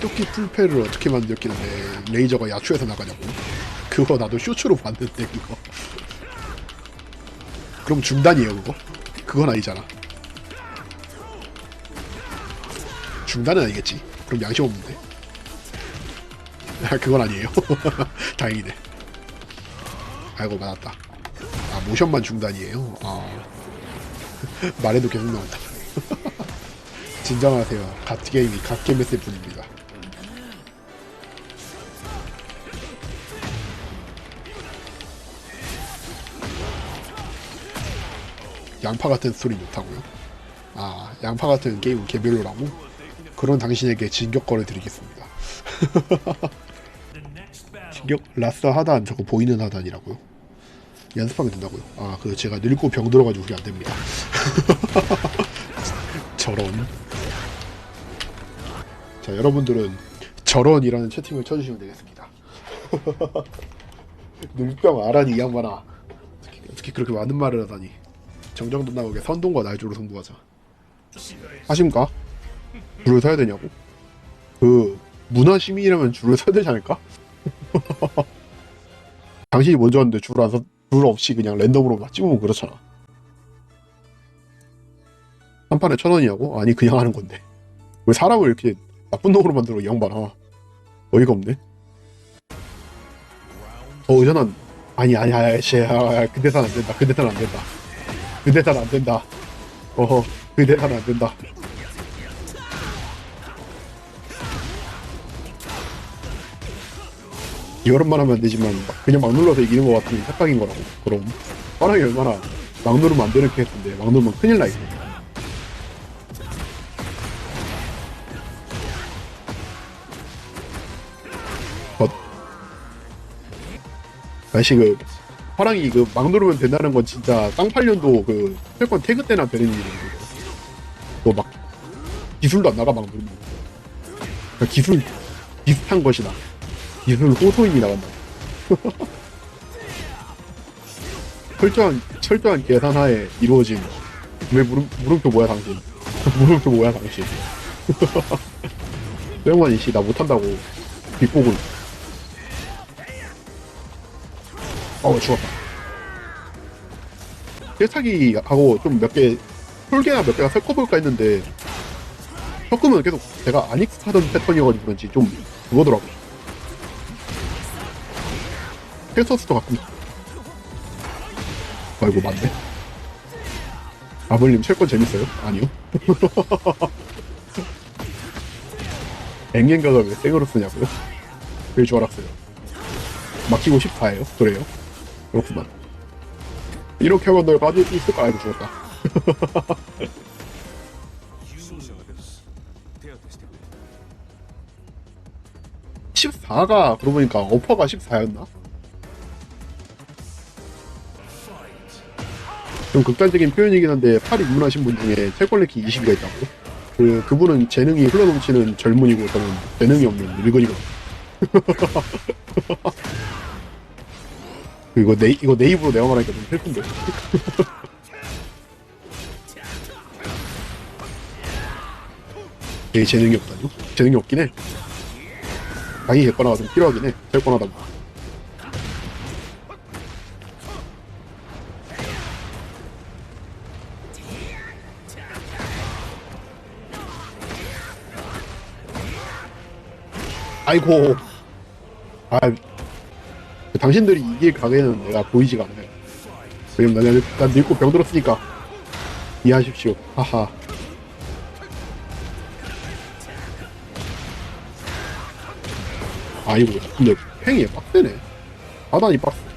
토끼 풀패를 어떻게 만들었길래 레이저가 야추에서 나가냐고. 그거 나도 쇼츠로 봤는데 그거. 그럼 중단이에요 그거? 그건 아니잖아. 중단은 아니겠지. 그럼 양심 없는데. 아 그건 아니에요. 다행이네. 아이고 맞았다. 아 모션만 중단이에요. 아. 말해도 계속 나온다. 진정하세요. 갓게임이 갓게임했을 뿐입니다 양파 같은 스토리 못하고요? 아 양파 같은 게임은 개별로라고? 그런 당신에게 진격거를 드리겠습니다. 진격 라스 하단 저거 보이는 하단이라고요? 연습하면 된다고요? 아 그 제가 늙고 병들어가지고 그게 안됩니다. 저런. 자 여러분들은 저런이라는 채팅을 쳐주시면 되겠습니다. 늙병 아라니 이 양반아. 어떻게, 어떻게 그렇게 많은 말을 하다니 정정도 나오게 선동과 날조로 승부하자 하십니까? 줄을 서야 되냐고? 그 문화 시민이라면 줄을 서야 되지 않을까? 당신이 먼저 왔는데 줄 안 서, 줄 없이 그냥 랜덤으로 막 찍으면 그렇잖아 한 판에 천 원이냐고? 아니 그냥 하는 건데 왜 사람을 이렇게 나쁜 놈으로 만들어 이 양반아 어이가 없네 어 의전한 아니 아니 아니 씨 아, 아, 그 대사는 안 된다 그 대사는 안 된다 그 대사는 안 된다. 어허 그 대사는 안 된다. 여름만 하면 안 되지만 막 그냥 막 눌러서 이기는 것 같은 착각인 거라고. 그럼 사람이 얼마나 막 누르면 안 되는 케이스인데 막 누르면 큰일 나 있어 벗 다시 그 파랑이 그 막 누르면 된다는 건 진짜 쌍팔년도 그 철권 태그 때나 되는 일이고 또막 기술도 안 나가 막 누르면. 그러니까 기술 비슷한 것이다. 기술 호소임이 나간다. 철저한 철저한 계산하에 이루어진 왜 물음, 물음표 뭐야 당신? 물음표 뭐야 당신? 뿅만 이씨 나 못한다고. 빗보고 어 죽었다 깨차기 하고 좀 몇개 풀개나 몇 개가 섞어볼까 했는데 섞으면 계속 제가 안 익숙하던 패턴이어가지고 그런지 좀 그거더라고 헬서스도 가끔 아이고 맞네 아벌님 철권 재밌어요? 아니요 앵겐가가 왜 생으로 쓰냐고요? 줄 알았어요 막히고 14예요? 그래요? 그렇구만 이렇게 하면 널 가질 수 있을까? 아이고 죽었다 14가 그러고 보니까 어퍼가 14였나? 좀 극단적인 표현이긴 한데 팔이 입문하신 분 중에 태권레키 20이가 있다고 그, 그분은 재능이 흘러넘치는 젊은이고 저는 재능이 없는 늙은이거든요 이거 네 이거 네이버로 내가 말하니까 좀 슬픈데? 되게 재능이 없다뇨? 재능이 없긴 해. 강의 개거나가 좀 필요하긴 해. 텔권하다 보면 아이고. 아 당신들이 이길 가게는 내가 보이지가 않아요. 왜냐면 난, 난 늙고 병들었으니까 이해하십시오. 하하. 아이고 근데 팽이 빡세네. 하단이 빡세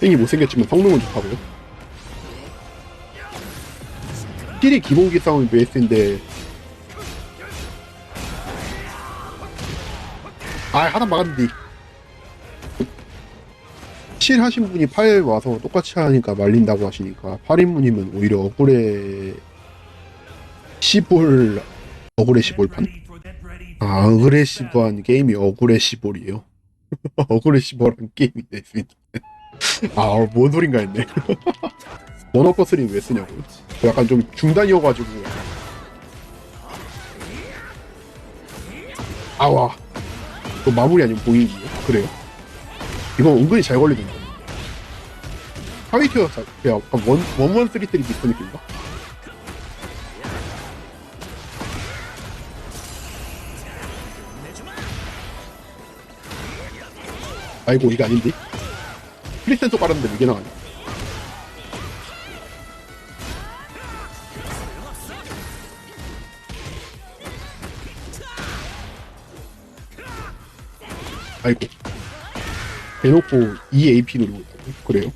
팽이 못생겼지만 성능은 좋다고요? 힐이 기본기 싸움이 베이스인데 아 하나 막았는데 실 하신 분이 팔 와서 똑같이 하니까 말린다고 하시니까 8인분이면 오히려 억울해 10볼 어그레시볼판? 아, 어그레시브한 게임이 어그레시볼이에요. 어그레시볼한 게임이 있습니다. 아, 뭔 소린가 했네. 모노커스링 왜 쓰냐고. 약간 좀 중단이어가지고. 아와. 또 마무리 아니면 보이기요 그래요? 이거 은근히 잘 걸리던데. 하위티어, 그냥 약간 원, 원원 쓰리 쓰리 비슷한 느낌인가? 아이고 이게 아닌데 프리센서 깔았는데 이게 나가네 아이고. 대놓고 EAP 누르고 있다고 그래요